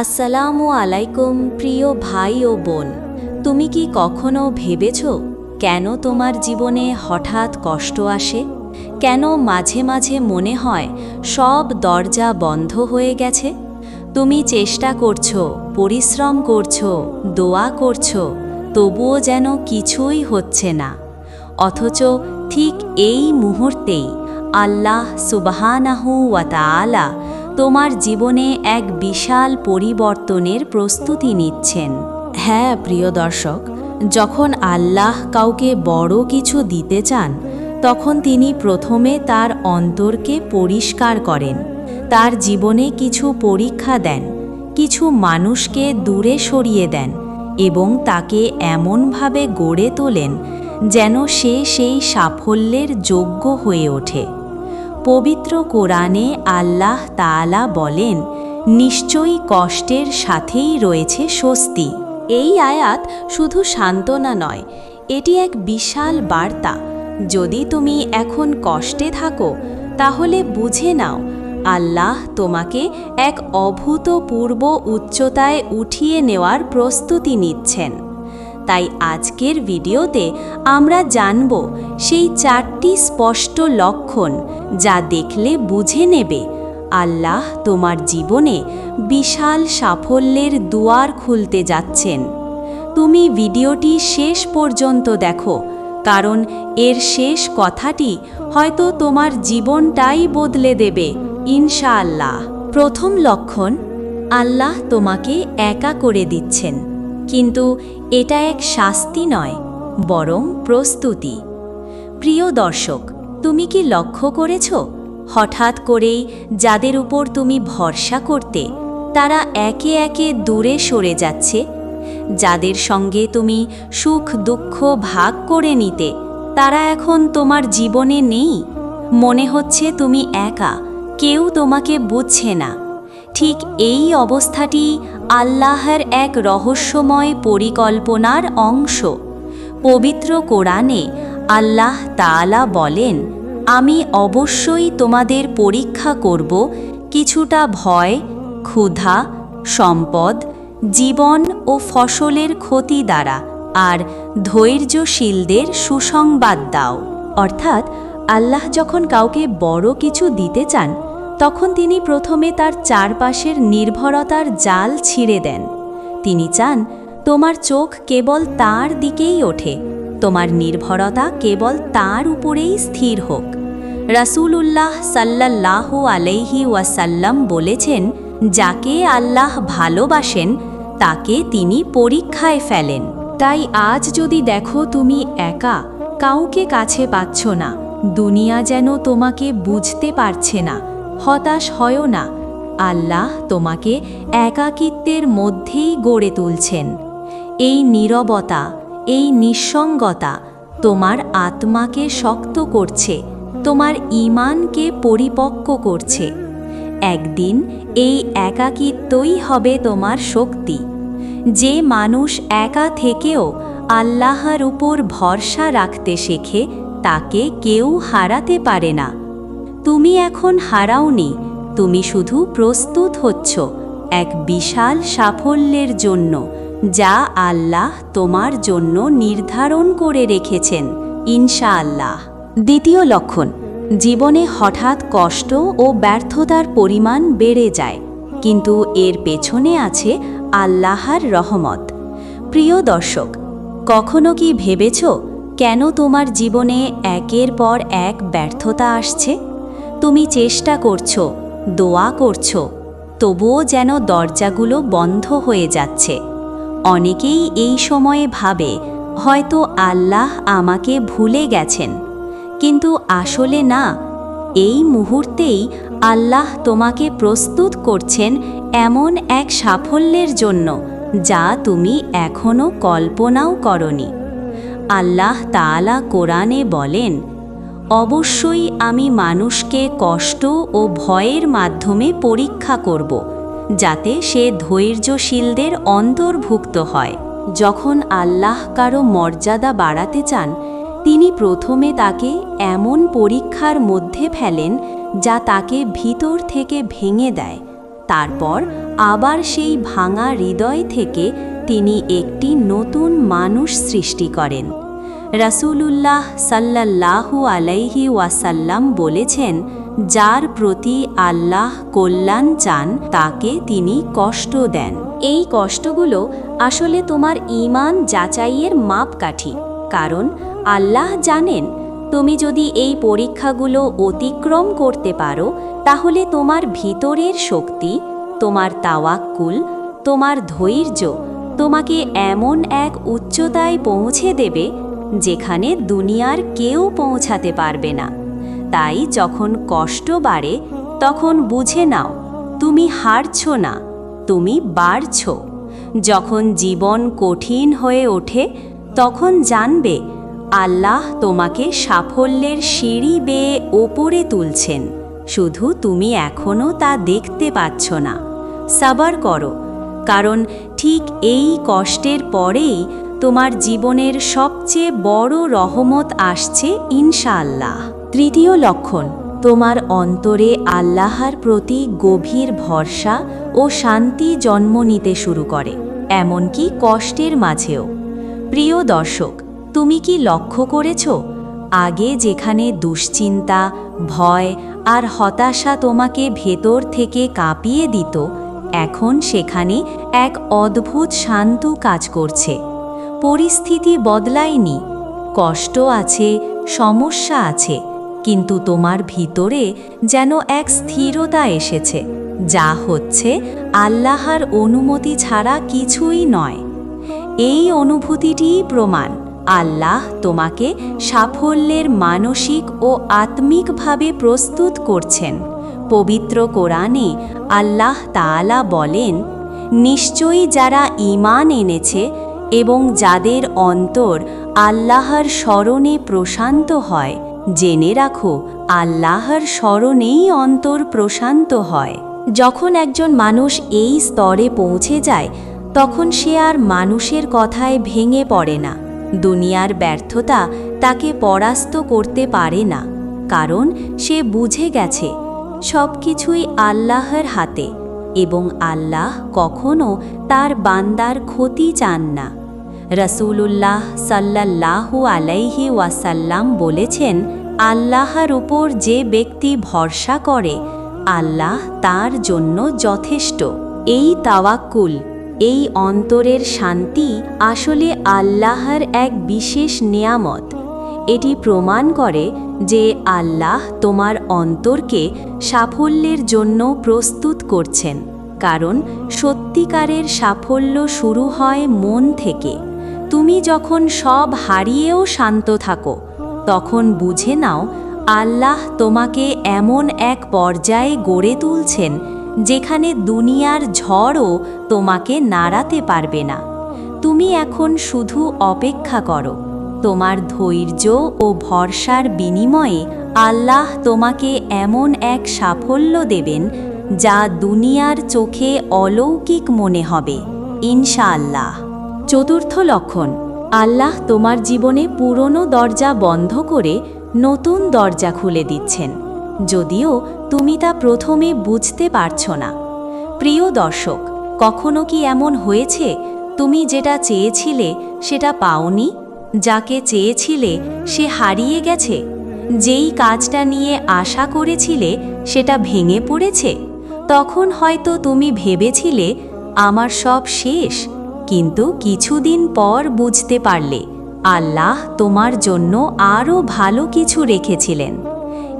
আসসালামু আলাইকুম, প্রিয় ভাই ও বোন। তুমি কি কখনো ভেবেছ কেন তোমার জীবনে হঠাৎ কষ্ট আসে? কেন মাঝে মাঝে মনে হয় সব দরজা বন্ধ হয়ে গেছে? তুমি চেষ্টা করছ, পরিশ্রম করছ, দোয়া করছ, তবুও যেন কিছুই হচ্ছে না। অথচ ঠিক এই মুহূর্তেই আল্লাহ সুবাহানাহু ওয়াতালা তোমার জীবনে এক বিশাল পরিবর্তনের প্রস্তুতি নিচ্ছেন। হ্যাঁ প্রিয় দর্শক, যখন আল্লাহ কাউকে বড় কিছু দিতে চান, তখন তিনি প্রথমে তার অন্তরকে পরিষ্কার করেন। তার জীবনে কিছু পরীক্ষা দেন, কিছু মানুষকে দূরে সরিয়ে দেন এবং তাকে এমনভাবে গড়ে তোলেন যেন সে সেই সাফল্যের যোগ্য হয়ে ওঠে। পবিত্র কোরআনে আল্লাহ তাআলা বলেন, নিশ্চয়ই কষ্টের সাথেই রয়েছে স্বস্তি। এই আয়াত শুধু সান্ত্বনা নয়, এটি এক বিশাল বার্তা। যদি তুমি এখন কষ্টে থাকো, তাহলে বুঝে নাও, আল্লাহ তোমাকে এক অভূতপূর্ব উচ্চতায় উঠিয়ে নেওয়ার প্রস্তুতি নিচ্ছেন। তাই আজকের ভিডিওতে আমরা জানব সেই চারটি স্পষ্ট লক্ষণ যা দেখলে বুঝে নেবে। আল্লাহ তোমার জীবনে বিশাল সাফল্যের দুয়ার খুলতে যাচ্ছেন। তুমি ভিডিওটি শেষ পর্যন্ত দেখো, কারণ এর শেষ কথাটি হয়তো তোমার জীবনটাই বদলে দেবে, ইনশাআল্লাহ। প্রথম লক্ষণ, আল্লাহ তোমাকে একা করে দিচ্ছেন। কিন্তু এটা এক শাস্তি নয়, বরং প্রস্তুতি। প্রিয় দর্শক, তুমি কি লক্ষ্য করেছ? হঠাৎ করেই যাদের উপর তুমি ভরসা করতে তারা একে একে দূরে সরে যাচ্ছে। যাদের সঙ্গে তুমি সুখ দুঃখ ভাগ করে নিতে তারা এখন তোমার জীবনে নেই। মনে হচ্ছে তুমি একা, কেউ তোমাকে বুঝছে না। ঠিক এই অবস্থাটি আল্লাহর এক রহস্যময় পরিকল্পনার অংশ। পবিত্র কোরআনে আল্লাহ তাআলা বলেন, আমি অবশ্যই তোমাদের পরীক্ষা করব কিছুটা ভয়, ক্ষুধা, সম্পদ, জীবন ও ফসলের ক্ষতি দ্বারা, আর ধৈর্যশীলদের সুসংবাদ দাও। অর্থাৎ আল্লাহ যখন কাউকে বড় কিছু দিতে চান তখন তিনি প্রথমে তার চারপাশের নির্ভরতার জাল ছিঁড়ে দেন। তিনি চান, তোমার চোখ কেবল তার দিকেই ওঠে, তোমার নির্ভরতা কেবল তার উপরেই স্থির হোক। রাসূলুল্লাহ সাল্লাল্লাহ আলাইহি ওয়াসাল্লাম বলেছেন, যাকে আল্লাহ ভালোবাসেন, তাকে তিনি পরীক্ষায় ফেলেন। তাই আজ যদি দেখো তুমি একা, কাউকে কাছে পাচ্ছ না, দুনিয়া যেন তোমাকে বুঝতে পারছে না। হতাশ হয়ও না। আল্লাহ তোমাকে একাকিত্বের মধ্যেই গড়ে তুলছেন। এই নীরবতা, এই নিঃসঙ্গতা তোমার আত্মাকে শক্ত করছে, তোমার ইমানকে পরিপক্ক করছে। একদিন এই একাকিত্বই হবে তোমার শক্তি। যে মানুষ একা থেকেও আল্লাহর উপর ভরসা রাখতে শেখে, তাকে কেউ হারাতে পারে না। তুমি এখন হারাওনি, তুমি শুধু প্রস্তুত হচ্ছ এক বিশাল সাফল্যের জন্য, যা আল্লাহ তোমার জন্য নির্ধারণ করে রেখেছেন, ইনশাআল্লাহ। দ্বিতীয় লক্ষণ, জীবনে হঠাৎ কষ্ট ও ব্যর্থতার পরিমাণ বেড়ে যায়, কিন্তু এর পেছনে আছে আল্লাহর রহমত। প্রিয় দর্শক, কখনো কি ভেবেছ, কেন তোমার জীবনে একের পর এক ব্যর্থতা আসছে? তুমি চেষ্টা করছ, দোয়া করছ, তবুও যেন দরজাগুলো বন্ধ হয়ে যাচ্ছে। অনেকেই এই সময়ে ভাবে, হয়তো আল্লাহ আমাকে ভুলে গেছেন। কিন্তু আসলে না, এই মুহূর্তেই আল্লাহ তোমাকে প্রস্তুত করছেন এমন এক সাফল্যের জন্য, যা তুমি এখনও কল্পনাও করনি। আল্লাহ তাআলা কোরআনে বলেন অবশ্যই আমি মানুষকে কষ্ট ও ভয়ের মাধ্যমে পরীক্ষা করব, যাতে সে ধৈর্যশীলদের অন্তর্ভুক্ত হয়। যখন আল্লাহ কারও মর্যাদা বাড়াতে চান, তিনি প্রথমে তাকে এমন পরীক্ষার মধ্যে ফেলেন যা তাকে ভিতর থেকে ভেঙে দেয়। তারপর আবার সেই ভাঙা হৃদয় থেকে তিনি একটি নতুন মানুষ সৃষ্টি করেন। রাসূলুল্লাহ সাল্লাল্লাহু আলাইহি ওয়াসাল্লাম বলেছেন, যার প্রতি আল্লাহ কল্যাণ চান, তাকে তিনি কষ্ট দেন। এই কষ্টগুলো আসলে তোমার ঈমান যাচাইয়ের মাপকাঠি। কারণ আল্লাহ জানেন, তুমি যদি এই পরীক্ষাগুলো অতিক্রম করতে পারো, তাহলে তোমার ভিতরের শক্তি, তোমার তাওয়াক্কুল, তোমার ধৈর্য তোমাকে এমন এক উচ্চতায় পৌঁছে দেবে যেখানে দুনিয়ার কেউ পৌঁছাতে পারবে না। তাই যখন কষ্ট বাড়ে, তখন বুঝে নাও, তুমি হারছ না, তুমি বাড়ছ। যখন জীবন কঠিন হয়ে ওঠে, তখন জানবে, আল্লাহ তোমাকে সাফল্যের সিঁড়ি বেয়ে ওপরে তুলছেন। শুধু তুমি এখনও তা দেখতে পাচ্ছ না। সাবার করো, কারণ ঠিক এই কষ্টের পরেই তোমার জীবনের সবচেয়ে বড় রহমত আসছে ইনশাআল্লাহ। তৃতীয় লক্ষণ, তোমার অন্তরে আল্লাহর প্রতি গভীর ভরসা ও শান্তি জন্ম নিতে শুরু করে, এমনকি কষ্টের মাঝেও। প্রিয় দর্শক, তুমি কি লক্ষ্য করেছ? আগে যেখানে দুশ্চিন্তা, ভয় আর হতাশা তোমাকে ভেতর থেকে কাঁপিয়ে দিত, এখন সেখানে এক অদ্ভুত শান্ত কাজ করছে। পরিস্থিতি বদলায়নি। কষ্ট আছে, সমস্যা আছে, কিন্তু তোমার ভিতরে যেন এক স্থিরতা এসেছে। যা হচ্ছে আল্লাহর অনুমতি ছাড়া কিছুই নয়। এই অনুভূতিটিই প্রমাণ। আল্লাহ তোমাকে সাফল্যের মানসিক ও আত্মিকভাবে প্রস্তুত করছেন। পবিত্র কোরআনে আল্লাহ তাআলা বলেন, নিশ্চয়ই যারা ঈমান এনেছে এবং যাদের অন্তর আল্লাহর স্মরণে প্রশান্ত হয়, জেনে রাখো, আল্লাহর স্মরণেই অন্তর প্রশান্ত হয়। যখন একজন মানুষ এই স্তরে পৌঁছে যায়, তখন সে আর মানুষের কথায় ভেঙে পড়ে না। দুনিয়ার ব্যর্থতা তাকে পরাস্ত করতে পারে না, কারণ সে বুঝে গেছে সব কিছুই আল্লাহর হাতে এবং আল্লাহ কখনো তার বান্দার ক্ষতি চান না। রসুলুল্লাহ সাল্লাল্লাহু আলাইহি ওয়াসাল্লাম বলেছেন, আল্লাহর উপর যে ব্যক্তি ভরসা করে, আল্লাহ তার জন্য যথেষ্ট। এই তাওয়াক্কুল, এই অন্তরের শান্তি আসলে আল্লাহর এক বিশেষ নিয়ামত। এটি প্রমাণ করে যে আল্লাহ তোমার অন্তরকে সাফল্যের জন্য প্রস্তুত করছেন, কারণ সত্যিকারের সাফল্য শুরু হয় মন থেকে। তুমি যখন সব হারিয়েও শান্ত থাকো, তখন বুঝে নাও আল্লাহ তোমাকে এমন এক পর্যায়ে গড়ে তুলছেন, যেখানে দুনিয়ার ঝড়ও তোমাকে নাড়াতে পারবে না। তুমি এখন শুধু অপেক্ষা করো, তোমার ধৈর্য ও ভরসার বিনিময়ে আল্লাহ তোমাকে এমন এক সাফল্য দেবেন, যা দুনিয়ার চোখে অলৌকিক মনে হবে, ইনশাআল্লাহ। চতুর্থ লক্ষণ, আল্লাহ তোমার জীবনে পুরনো দরজা বন্ধ করে নতুন দরজা খুলে দিচ্ছেন, যদিও তুমি তা প্রথমে বুঝতে পারছ না। প্রিয় দর্শক, কখনো কি এমন হয়েছে? তুমি যেটা চেয়েছিলে সেটা পাওনি? যাকে চেয়েছিলে সে হারিয়ে গেছে? যেই কাজটা নিয়ে আশা করেছিলে সেটা ভেঙে পড়েছে? তখন হয়তো তুমি ভেবেছিলে, আমার সব শেষ। কিন্তু কিছুদিন পর বুঝতে পারলে, আল্লাহ তোমার জন্য আরও ভালো কিছু রেখেছিলেন।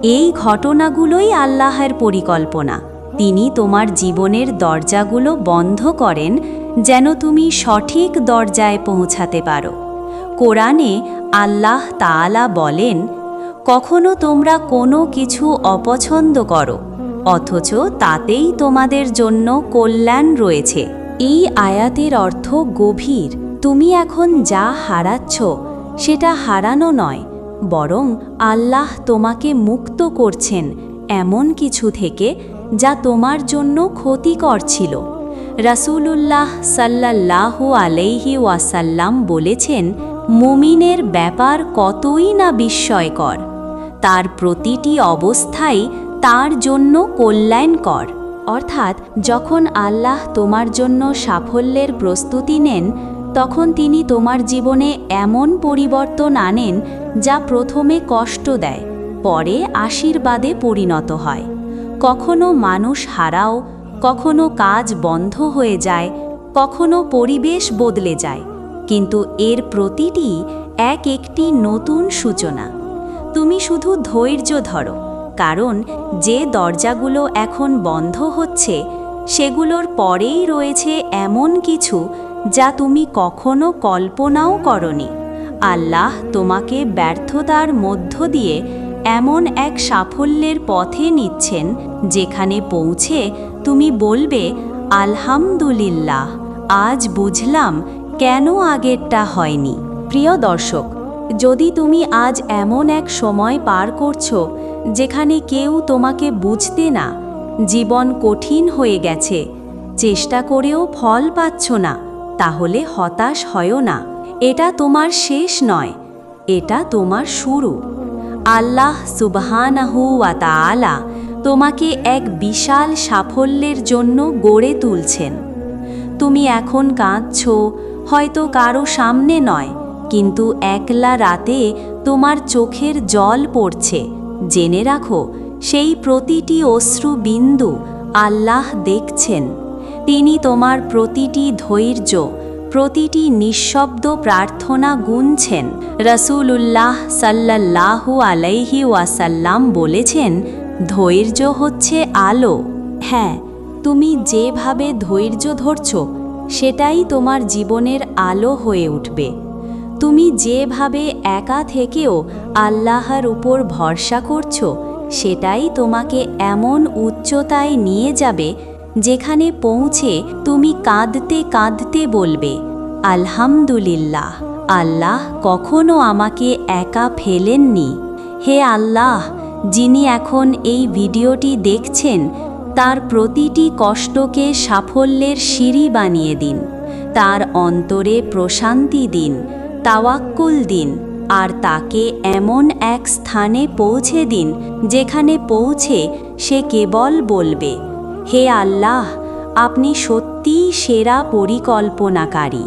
এই ঘটনাগুলোই আল্লাহের পরিকল্পনা। তিনি তোমার জীবনের দরজাগুলো বন্ধ করেন, যেন তুমি সঠিক দরজায় পৌঁছাতে পারো। কোরআনে আল্লাহ তাআলা বলেন, কখনো তোমরা কোনো কিছু অপছন্দ করো, অথচ তাতেই তোমাদের জন্য কল্যাণ রয়েছে। এই আয়াতের অর্থ গভীর। তুমি এখন যা হারাচ্ছ, সেটা হারানো নয়, বরং আল্লাহ তোমাকে মুক্ত করছেন এমন কিছু থেকে যা তোমার জন্য ক্ষতিকর ছিল। রাসূলুল্লাহ সাল্লাল্লাহু আলাইহি ওয়াসাল্লাম বলেছেন, মুমিনের ব্যাপার কতই না বিস্ময়কর। তার প্রতিটি অবস্থাই তার জন্য কল্যাণকর। অর্থাৎ যখন আল্লাহ তোমার জন্য সাফল্যের প্রস্তুতি নেন, তখন তিনি তোমার জীবনে এমন পরিবর্তন আনেন যা প্রথমে কষ্ট দেয়, পরে আশীর্বাদে পরিণত হয়। কখনো মানুষ হারাও, কখনো কাজ বন্ধ হয়ে যায়, কখনো পরিবেশ বদলে যায়, কিন্তু এর প্রতিটি এক একটি নতুন সূচনা। তুমি শুধু ধৈর্য ধরো কারণ যে দরজাগুলো এখন বন্ধ হচ্ছে, সেগুলোর পরেই রয়েছে এমন কিছু যা তুমি কখনো কল্পনাও করনি। আল্লাহ তোমাকে ব্যর্থতার মধ্য দিয়ে এমন এক সাফল্যের পথে নিচ্ছেন, যেখানে পৌঁছে তুমি বলবে, আলহামদুলিল্লাহ, আজ বুঝলাম কেন আগেরটা হয়নি। প্রিয় দর্শক যদি তুমি আজ এমন এক সময় পার করছ যেখানে কেউ তোমাকে বুঝতে না, জীবন কঠিন হয়ে গেছে, চেষ্টা করেও ফল পাচ্ছ না, তাহলে হতাশ হয়ও না। এটা তোমার শেষ নয়, এটা তোমার শুরু। আল্লাহ সুবহানাহু তাআলা তোমাকে এক বিশাল সাফল্যের জন্য গড়ে তুলছেন। তুমি এখন কাঁদছ, হয়তো কারও সামনে নয় কিন্তু একলা রাতে তোমার চোখের জল পড়ছে। জেনে রাখো, সেই প্রতিটি অশ্রু বিন্দু আল্লাহ দেখছেন। তিনি তোমার প্রতিটি ধৈর্য, প্রতিটি নিঃশব্দ প্রার্থনা গুনছেন। রসুলুল্লাহ সাল্লাল্লাহু আলাইহি ওয়াসাল্লাম বলেছেন, ধৈর্য হচ্ছে আলো। হ্যাঁ তুমি যেভাবে ধৈর্য ধরছ, সেটাই তোমার জীবনের আলো হয়ে উঠবে। তুমি যেভাবে একা থেকেও আল্লাহর উপর ভরসা করছ, সেটাই তোমাকে এমন উচ্চতায় নিয়ে যাবে, যেখানে পৌঁছে তুমি কাঁদতে কাঁদতে বলবে, আলহামদুলিল্লাহ, আল্লাহ কখনো আমাকে একা ফেলেননি। হে আল্লাহ, যিনি এখন এই ভিডিওটি দেখছেন, তার প্রতিটি কষ্টকে সাফল্যের সিঁড়ি বানিয়ে দিন, তার অন্তরে প্রশান্তি দিন। তাওয়াক্কুল দিন, আর তাকে এমন এক স্থানে পৌঁছে দিন, যেখানে পৌঁছে সে কেবল বলবে, হে আল্লাহ, আপনি সত্যিই সেরা পরিকল্পনাকারী।